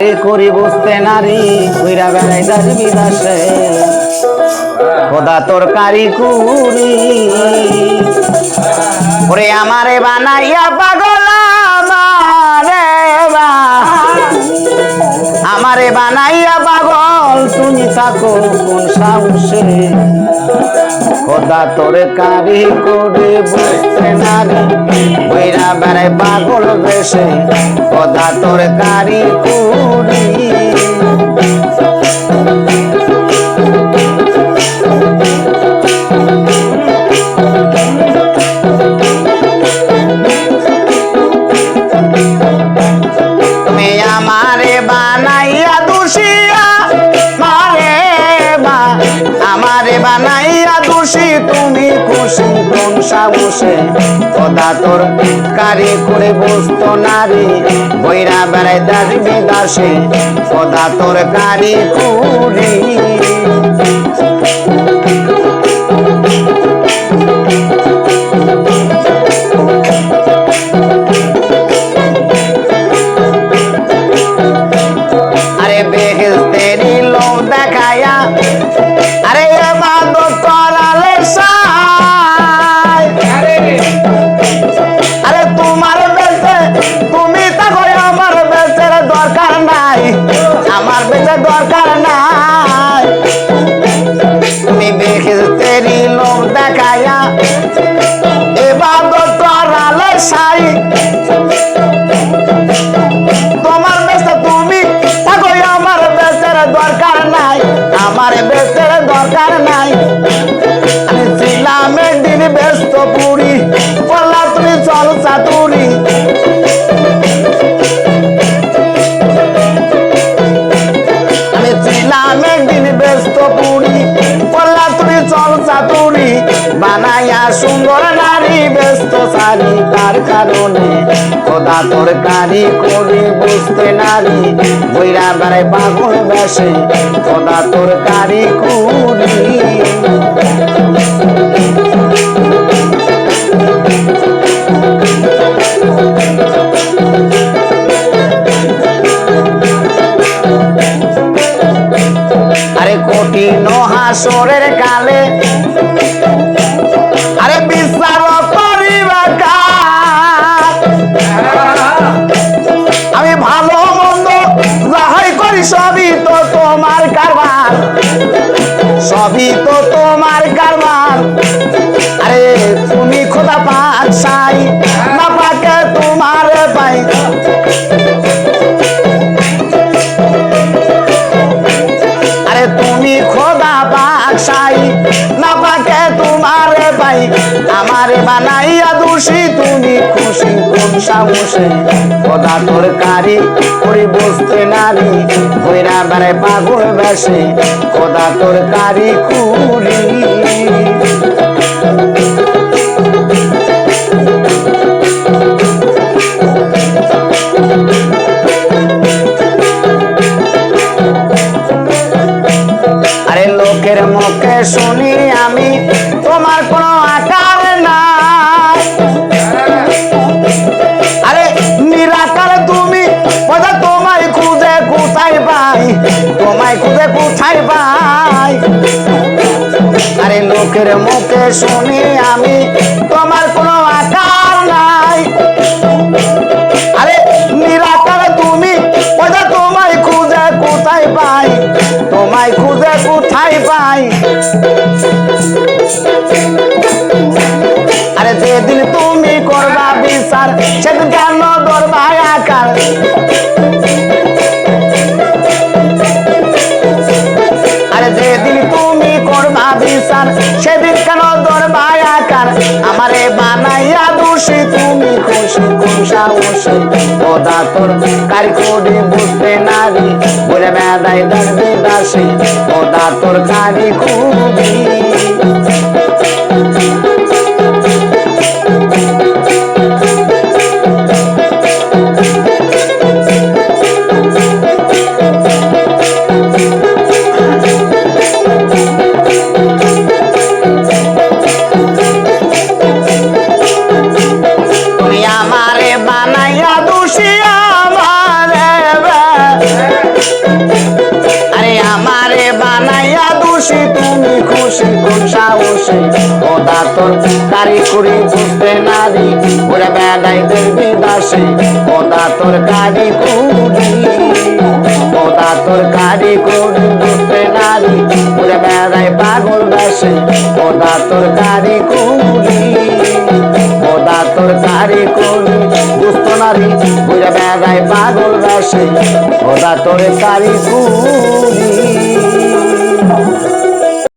করি বুঝতে নারী, কইরা বেড়াই দাস বিদাসে খোদা তোর কারি কুরি ওরে আমারে বানাইয়া পাগল আমারে বা। আমারে বানাইয়া পাগল, তুমি থাকো কোন সাহসে। খোদা তোরে কারি করে বুঝতে নারী বইরা বেড়ায় পাগল বেশে। খোদা তোরে কারি কুরি তুমি খুশি কোন সাহসে। খোদা তোর কারি করে বসত নারী বৈরা বেড়ায় দাস দাসে কদা তোর কারি কুড়ি সারি তার কারণে। খোদা তরকারি করে বুঝতে নারি বইরা বারে পাগল বেশে। খোদা তোর কারি। VIP. আমারে বানাইয়া দোষী, তুমি খুশি, কোন সাহসে? কথা তোর কারি করে বসতে নারী কইরা বেড়ায় পাগল বেশে। কদা তোর কারি খুরি লোকের মুখে শুনি আমি, তোমার কোনো আকার নাই। আরে নিরাকার তুমি বোঝা তোমায় খুঁজে কোথায় পাই, তোমায় খুঁজে কোথায় পাই? আরে যেদিন তুমি করবা বিচার, সেদিন কেন দরবা আকার? কেন দরবা আকার আমারে বানাইয়া দোষী তুমি খুশি, খুশা সাহসে ওদা তোর কারিকুরি বুঝতে নারী? বলে দাসবি দাসী। ওদা তোর কারিকুরি বানাইয়া দোষী তুমি খুশি কোন সাহসে ওদা তোর কারি করি বুঝতে নারী, ওরা বেড়াই দেখবি দাসে ওদা তোর কারি কুড়ি ওদা তোর কারি কুড়ি বুঝতে নারী, ওরা বেড়াই পাগল দাসে ওদা তোর কারি কুড়ি ওদা তোর কারি কুড়ি দুস্থ নারী, ওরা বেড়াই পাগল দাসে ওদা তোর কারি কুড়ি